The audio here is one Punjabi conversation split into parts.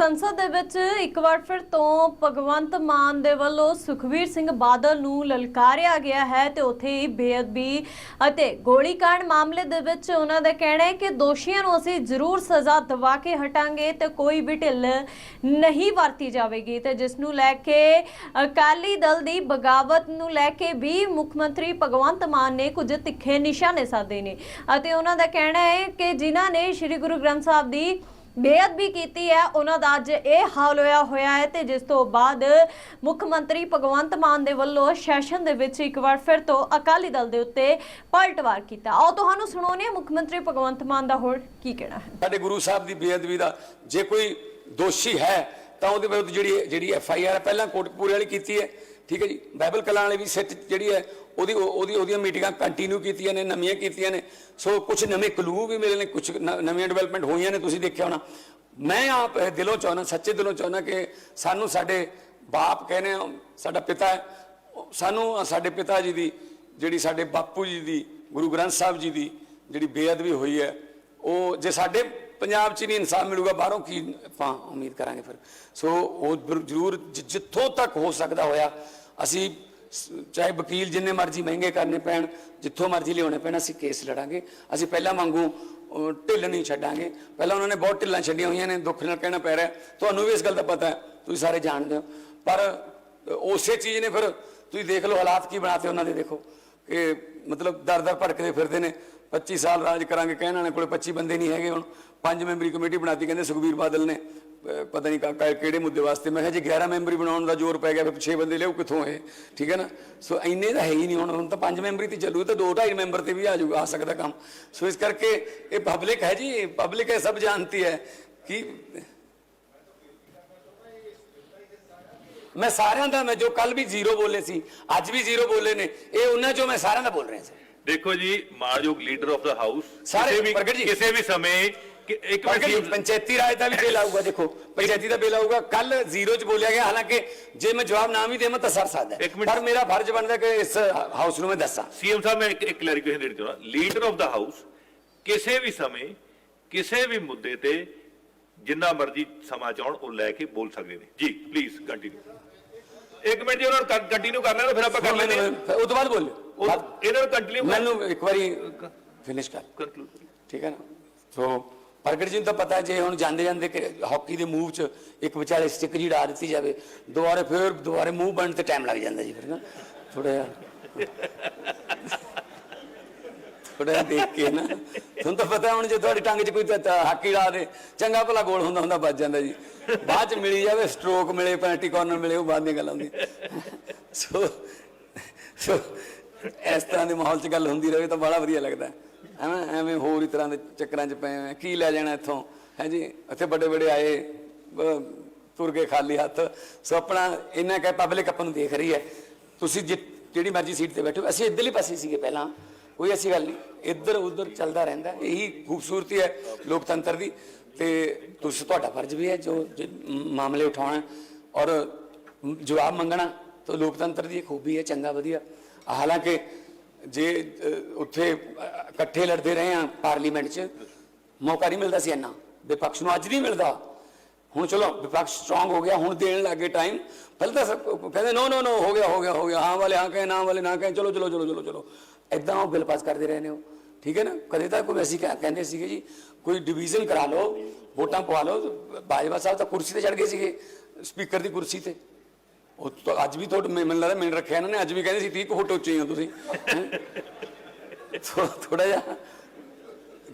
ਸੰਸਦ ਦੇ ਵਿੱਚ ਇੱਕ ਵਾਰ ਫਿਰ ਤੋਂ ਭਗਵੰਤ ਮਾਨ ਦੇ ਵੱਲੋਂ ਸੁਖਵੀਰ ਸਿੰਘ ਬਾਦਲ ਨੂੰ ਲਲਕਾਰਿਆ ਗਿਆ ਹੈ ਤੇ ਉੱਥੇ ਹੀ ਬੇਅਦਬੀ ਅਤੇ ਗੋਲੀकांड ਮਾਮਲੇ ਦੇ ਵਿੱਚ ਉਹਨਾਂ ਦਾ ਕਹਿਣਾ ਹੈ ਕਿ ਦੋਸ਼ੀਆਂ ਨੂੰ ਅਸੀਂ ਜ਼ਰੂਰ ਸਜ਼ਾ ਦਿਵਾ ਕੇ ਹਟਾਂਗੇ ਤੇ ਕੋਈ ਵੀ ਢਿੱਲ ਨਹੀਂ ਵਰਤੀ ਜਾਵੇਗੀ ਤੇ ਜਿਸ ਨੂੰ ਲੈ ਕੇ ਅਕਾਲੀ ਦਲ ਦੀ ਬਗਾਵਤ ਨੂੰ ਲੈ ਕੇ ਵੀ ਮੁੱਖ ਮੰਤਰੀ ਭਗਵੰਤ ਮਾਨ ਨੇ ਕੁਝ ਤਿੱਖੇ ਨਿਸ਼ਾਨੇ ਸਾਧੇ ਨੇ ਅਤੇ ਉਹਨਾਂ ਦਾ ਕਹਿਣਾ ਹੈ ਕਿ ਜਿਨ੍ਹਾਂ ਨੇ ਸ੍ਰੀ ਗੁਰੂ ਗ੍ਰੰਥ ਸਾਹਿਬ ਦੀ ਬੇਅਦਬੀ ਕੀਤੀ ਹੈ। ਉਹਨਾਂ ਦਾ ਅੱਜ ਇਹ ਹਾਲ ਹੋਇਆ ਹੋਇਆ ਹੈ ਤੇ ਜਿਸ ਤੋਂ ਬਾਅਦ ਮੁੱਖ ਮੰਤਰੀ ਭਗਵੰਤ ਮਾਨ ਦੇ ਵੱਲੋਂ ਸੈਸ਼ਨ ਦੇ ਵਿੱਚ ਇੱਕ ਵਾਰ ਫਿਰ ਤੋਂ ਅਕਾਲੀ ਦਲ ਦੇ ਉੱਤੇ ਪਲਟਵਾਰ ਕੀਤਾ। ਆਓ ਤੁਹਾਨੂੰ ਸੁਣਾਉਂਦੇ ਹਾਂ ਮੁੱਖ ਮੰਤਰੀ ਭਗਵੰਤ ਮਾਨ ਦਾ ਹੋਰ ਕੀ ਕਹਿਣਾ ਹੈ। ਸਾਡੇ ਗੁਰੂ ਸਾਹਿਬ ਦੀ ਬੇਅਦਬੀ ਦਾ ਜੇ ਕੋਈ ਦੋਸ਼ੀ ਹੈ ਤਾਂ ਉਹਦੇ ਵਿਰੁੱਧ ਜਿਹੜੀ ਜਿਹੜੀ ਐਫ ਆਈ ਆਰ ਪਹਿਲਾਂ ਕੋਟਕਪੂਰੇ ਵਾਲੀ ਕੀਤੀ ਹੈ। ਠੀਕ ਹੈ ਜੀ? ਬਾਈਬਲ ਕਲਾਂ ਵਾਲੇ ਵੀ ਸਿੱਟ ਜਿਹੜੀ ਹੈ, ਉਹਦੀ ਉਹ- ਉਹਦੀ ਉਹਦੀਆਂ ਮੀਟਿੰਗਾਂ ਕੰਟੀਨਿਊ ਕੀਤੀਆਂ ਨੇ, ਨਵੀਆਂ ਕੀਤੀਆਂ ਨੇ। ਸੋ ਕੁਝ ਨਵੇਂ ਕਲੂ ਵੀ ਮਿਲੇ ਨੇ ਕੁਝ ਨਵੀਆਂ ਡਿਵੈਲਪਮੈਂਟ ਹੋਈਆਂ ਨੇ, ਤੁਸੀਂ ਦੇਖਿਆ ਹੋਣਾ। ਮੈਂ ਆਪ ਦਿਲੋਂ ਚਾਹੁੰਦਾ, ਸੱਚੇ ਦਿਲੋਂ ਚਾਹੁੰਦਾ ਕਿ ਸਾਨੂੰ ਸਾਡੇ ਬਾਪ ਕਹਿੰਦੇ ਆ, ਸਾਡਾ ਪਿਤਾ ਸਾਨੂੰ ਸਾਡੇ ਪਿਤਾ ਜੀ ਦੀ, ਜਿਹੜੀ ਸਾਡੇ ਬਾਪੂ ਜੀ ਦੀ, ਗੁਰੂ ਗ੍ਰੰਥ ਸਾਹਿਬ ਜੀ ਦੀ ਜਿਹੜੀ ਬੇਅਦਬੀ ਹੋਈ ਹੈ, ਉਹ ਜੇ ਸਾਡੇ ਪੰਜਾਬ 'ਚ ਨਹੀਂ ਇਨਸਾਫ ਮਿਲੂਗਾ, ਬਾਹਰੋਂ ਕੀ ਆਪਾਂ ਉਮੀਦ ਕਰਾਂਗੇ ਫਿਰ। ਸੋ ਉਹ ਜ਼ਰੂਰ ਜਿ- ਜਿੱਥੋਂ ਤੱਕ ਹੋ ਸਕਦਾ ਹੋਇਆ, ਅਸੀਂ ਚਾਹੇ ਵਕੀਲ ਜਿੰਨੇ ਮਰਜ਼ੀ ਮਹਿੰਗੇ ਕਰਨੇ ਪੈਣ, ਜਿੱਥੋਂ ਮਰਜ਼ੀ ਲਿਆਉਣੇ ਪੈਣ, ਅਸੀਂ ਕੇਸ ਲੜਾਂਗੇ। ਅਸੀਂ ਪਹਿਲਾਂ ਵਾਂਗੂ ਢਿੱਲ ਨਹੀਂ ਛੱਡਾਂਗੇ। ਪਹਿਲਾਂ ਉਹਨਾਂ ਨੇ ਬਹੁਤ ਢਿੱਲਾਂ ਛੱਡੀਆਂ ਹੋਈਆਂ ਨੇ, ਦੁੱਖ ਨਾਲ ਕਹਿਣਾ ਪੈ ਰਿਹਾ। ਤੁਹਾਨੂੰ ਵੀ ਇਸ ਗੱਲ ਦਾ ਪਤਾ ਹੈ, ਤੁਸੀਂ ਸਾਰੇ ਜਾਣਦੇ ਹੋ। ਪਰ ਉਸੇ ਚੀਜ਼ ਨੇ ਫਿਰ, ਤੁਸੀਂ ਦੇਖ ਲਓ ਹਾਲਾਤ ਕੀ ਬਣਾਤੇ ਉਹਨਾਂ ਦੇ, ਦੇਖੋ। ਕਿ ਮਤਲਬ ਦਰ ਦਰ ਭੜਕਦੇ ਫਿਰਦੇ ਨੇ। 25 ਸਾਲ ਰਾਜ ਕਰਾਂਗੇ ਕਹਿਣ ਵਾਲੇ ਕੋਲੇ 25 ਬੰਦੇ ਨਹੀਂ ਹੈਗੇ ਹੁਣ। ਪੰਜ ਮੈਂਬਰੀ ਕਮੇਟੀ ਬਣਾਤੀ ਕਹਿੰਦੇ ਸੁਖਬੀਰ ਬਾਦਲ ਨੇ। ਪਤਾ ਨਹੀਂ ਕਾ- ਕਿਹੜੇ ਮੁੱਦੇ ਵਾਸਤੇ। ਮੈਂ ਕਿਹਾ ਜੇ 11 ਮੈਂਬਰੀ ਬਣਾਉਣ ਦਾ ਜ਼ੋਰ ਪੈ ਗਿਆ ਫਿਰ 6 ਬੰਦੇ ਲਿਓ ਕਿੱਥੋਂ ਇਹ? ਠੀਕ ਹੈ ਨਾ? ਸੋ ਇੰਨੇ ਤਾਂ ਹੈ ਹੀ ਨਹੀਂ ਹੁਣ। ਹੁਣ ਤਾਂ ਪੰਜ ਮੈਂਬਰੀ ਤੇ ਚੱਲੂ ਤਾਂ 2 2.5 ਮੈਂਬਰ ਤੇ ਵੀ ਆ ਜਾਊਗਾ, ਆ ਸਕਦਾ ਕੰਮ। ਸੋ ਇਸ ਕਰਕੇ ਇਹ ਪਬਲਿਕ ਹੈ ਜੀ ਪਬਲਿਕ ਹੈ, ਸਭ ਜਾਣਤੀ ਹੈ ਕਿ ਮੈਂ ਸਾਰਿਆਂ ਦਾ ਮੈਂ ਜੋ ਕੱਲ ਵੀ ਜ਼ੀਰੋ ਬੋਲੇ ਸੀ ਅੱਜ ਵੀ ਜ਼ੀਰੋ ਬੋਲੇ ਨੇ ਇਹ ਉਹਨਾਂ ਚੋਂ ਮੈਂ ਸਾਰਿਆਂ ਦਾ ਬੋਲ ਰਿਹਾ ਸੀ ਦੇਖੋ ਜੀ ਮਾਨਯੋਗ ਲੀਡਰ ਆਫ ਦਾ ਹਾਊਸ ਸਾਰੇ ਕਿਸੇ ਵੀ ਪ੍ਰਗਟ ਜੀ। ਕਿਸੇ ਵੀ ਸਮੇਂ ਇੱਕ ਪੰਚਾਇਤੀ ਰਾਜ ਦਾ ਵੀ ਬਿੱਲ ਆਊਗਾ ਦੇਖੋ ਪੰਚਾਇਤੀ ਦਾ ਬਿੱਲ ਆਊਗਾ ਕੱਲ ਜ਼ੀਰੋ ਚ ਬੋਲਿਆ ਗਿਆ ਹਾਲਾਂਕਿ ਜੇ ਮੈਂ ਜਵਾਬ ਨਾ ਵੀ ਦੇਵਾਂ ਤਾਂ ਸਰ ਮਿੰਟ। ਪਰ ਮੇਰਾ ਫਰਜ਼ ਬਣਦਾ ਕਿ ਇਸ ਹਾਊਸ ਨੂੰ ਮੈਂ ਦੱਸਾਂ ਸੀਐਮ ਸਾਹਿਬ ਮੈਂ ਇੱਕ ਇੱਕ ਕਲੈਰੀਫਿਕੇਸ਼ਨ ਦੇਣਾ ਚਾਹੁੰਦਾ ਲੀਡਰ ਆਫ ਦਾ ਹਾਊਸ ਕਿਸੇ ਵੀ ਸਮੇਂ ਕਿਸੇ ਵੀ ਮੁੱਦੇ ਤੇ ਜਿੰਨਾ ਮਰਜ਼ੀ ਸਮਾਂ ਚਾਹਣ ਉਹ ਲੈ ਕੇ ਬੋਲ ਸਕਦੇ ਨੇ। ਜੀ ਪਲੀਜ਼ ਕੰਟੀਨਿਊ ਇੱਕ ਮਿੰਟ ਜੀ ਉਹਨਾਂ ਨੂੰ ਕੰਟੀਨਿਊ ਕਰ ਲੈਣਾ ਫਿਰ ਆਪਾਂ ਕਰ ਲੈਂਦੇ ਹਾਂ। ਤੋਂ ਬਾਅਦ ਉਹ- ਇਹਨਾਂ ਨੂੰ ਕੰਟੀਨਿਊ ਮੈਨੂੰ ਇੱਕ ਵਾਰੀ ਫਿਨਿਸ਼ ਕਰ। ਕੰਕਲੂਡ ਠੀਕ ਹੈ ਨਾ? ਸੋ ਪ੍ਰਗਟ ਜੀ ਨੂੰ ਤਾਂ ਪਤਾ ਜੇ ਹੁਣ ਜਾਂਦੇ ਜਾਂਦੇ ਹਾਕੀ ਦੇ ਮੂਵ 'ਚ ਇੱਕ ਵਿਚਾਲੇ ਸਟਿੱਕ ਜੀ ਡਾ ਦਿੱਤੀ ਜਾਵੇ ਦੁਬਾਰੇ ਫਿਰ ਦੁਬਾਰੇ ਮੂਵ ਬਣਨ ਤੇ ਟਾਈਮ ਲੱਗ ਜਾਂਦਾ ਜੀ ਫਿਰ ਨਾ। ਥੋੜਾ ਜਿਹਾ ਥੋੜਾ ਦੇਖ ਕੇ ਨਾ। ਤੁਹਾਨੂੰ ਤਾਂ ਪਤਾ ਹੁਣ ਜੇ ਤੁਹਾਡੀ ਟੰਗ 'ਚ ਕੋਈ ਹਾਕੀ ਡਾ ਦੇ, ਚੰਗਾ ਭਲਾ ਗੋਲ ਹੁੰਦਾ ਹੁੰਦਾ ਵੱਜ ਜਾਂਦਾ ਜੀ। ਬਾਅਦ 'ਚ ਮਿਲੀ ਜਾਵੇ ਸਟ੍ਰੋਕ ਮਿਲੇ ਪੈਂਟੀ ਕਾਰਨਰ ਮਿਲੇ, ਉਹ ਬਾਅਦ ਦੀਆਂ ਗੱਲਾਂ ਹੁੰਦੀਆਂ। ਸੋ ਸੋ ਇਸ ਤਰ੍ਹਾਂ ਦੇ ਮਾਹੌਲ 'ਚ ਗੱਲ ਹੁੰਦੀ ਰਹੇ ਤਾਂ ਬੜਾ ਵਧੀਆ ਲੱਗਦਾ। ਹੈ। ਐਵੇਂ ਐਵੇਂ ਹੋਰ ਹੀ ਤਰ੍ਹਾਂ ਦੇ ਚੱਕਰਾਂ 'ਚ ਪਏ ਹੋਏ। ਕੀ ਲੈ ਜਾਣਾ ਇੱਥੋਂ? ਹੈ ਜੀ, ਇੱਥੇ ਵੱਡੇ ਵੱਡੇ ਆਏ ਤੁਰ ਗਏ ਖਾਲੀ ਹੱਥ। ਸੋ ਆਪਣਾ ਇਹਨਾਂ ਕਹਿ ਪਬਲਿਕ ਆਪਾਂ ਨੂੰ ਦੇਖ ਰਹੀ ਹੈ। ਤੁਸੀਂ ਜਿ- ਜਿਹੜੀ ਮਰਜ਼ੀ ਸੀਟ ਤੇ ਬੈਠੋ। ਅਸੀਂ ਇੱਧਰਲੀ ਪਾਸੇ ਸੀਗੇ ਪਹਿਲਾਂ। ਕੋਈ ਐਸੀ ਗੱਲ ਨਹੀਂ। ਇੱਧਰ ਉੱਧਰ ਚੱਲਦਾ ਰਹਿੰਦਾ। ਇਹੀ ਖੂਬਸੂਰਤੀ ਹੈ ਲੋਕਤੰਤਰ ਦੀ। ਤੇ ਤੁਸੀਂ, ਤੁਹਾਡਾ ਫਰਜ਼ ਵੀ ਹੈ ਜੋ ਜੋ ਮਾਮਲੇ ਉਠਾਉਣਾ। ਔਰ ਜਵਾਬ ਮੰਗਣਾ ਤਾਂ ਲੋਕਤੰਤਰ ਦੀ ਖੂਬੀ ਹੈ, ਚੰਗਾ, ਵਧੀਆ। ਹਾਲਾਂਕਿ ਜੇ ਉੱਥੇ ਇਕੱਠੇ ਲੜਦੇ ਰਹੇ ਆ ਪਾਰਲੀਮੈਂਟ 'ਚ, ਮੌਕਾ ਨਹੀਂ ਮਿਲਦਾ ਸੀ ਇੰਨਾ। ਵਿਪਕਸ਼ ਨੂੰ ਅੱਜ ਨਹੀਂ ਮਿਲਦਾ। ਹੁਣ ਚਲੋ, ਵਿਪਕਸ਼ ਸਟਰੋਂਗ ਹੋ ਗਿਆ, ਹੁਣ ਦੇਣ ਲੱਗੇ ਟਾਈਮ ਪਹਿਲਾਂ ਤਾਂ ਸਭ, ਕਹਿੰਦੇ ਨੋ ਨੋ ਨੋ ਹੋ ਗਿਆ ਹੋ ਗਿਆ ਹੋ ਗਿਆ। ਹਾਂ ਵਾਲੇ, ਹਾਂ ਕਹੇ, ਨਾ ਵਾਲੇ, ਨਾ ਕਹੇ। ਚਲੋ ਚਲੋ ਚਲੋ ਚਲੋ ਚਲੋ। ਐਦਾਂ ਉਹ ਬਿੱਲ ਪਾਸ ਕਰਦੇ ਰਹੇ ਨੇ ਉਹ ਠੀਕ ਹੈ ਨਾ? ਕਦੇ ਤਾਂ ਕੋਈ ਅਸੀਂ ਕਹਿ- ਕਹਿੰਦੇ ਸੀਗੇ ਜੀ, ਕੋਈ ਡਿਵੀਜ਼ਨ ਕਰਾ ਲਓ, ਵੋਟਾਂ ਪਵਾ ਲਓ, ਬਾਜਵਾ ਸਾਹਿਬ ਤਾਂ ਕੁਰਸੀ ਤੇ ਚੜ ਗਏ ਸੀਗੇ ਸਪੀਕਰ ਦੀ ਕੁਰਸੀ ਤੇ। ਉਹ ਤਾਂ ਅੱਜ ਵੀ ਤੁਹਾਡੇ ਮੈਨੂੰ ਲੱਗਦਾ ਮੈਨੂੰ ਰੱਖਿਆ ਇਹਨਾਂ ਨੇ, ਅੱਜ ਵੀ ਕਹਿੰਦੇ ਸੀ 30 ਕੁ ਫੁੱਟ ਉੱਚੇ ਹੋ ਤੁਸੀਂ। ਥੋੜਾ ਜਿਹਾ।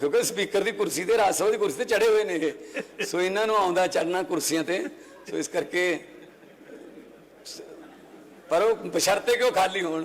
ਕਿਉਂਕਿ ਸਪੀਕਰ ਦੀ ਕੁਰਸੀ ਤੇ, ਰਾਜ ਸਭਾ ਦੀ ਕੁਰਸੀ ਤੇ ਚੜੇ ਹੋਏ ਨੇ ਇਹ। ਸੋ ਇਹਨਾਂ ਨੂੰ ਆਉਂਦਾ ਚੜਨਾ ਕੁਰਸੀਆਂ ਤੇ। ਸੋ ਇਸ ਕਰਕੇ ਪਰ ਉਹ ਬਸ਼ਰਤੇ ਉਹ ਖਾਲੀ ਹੋਣ?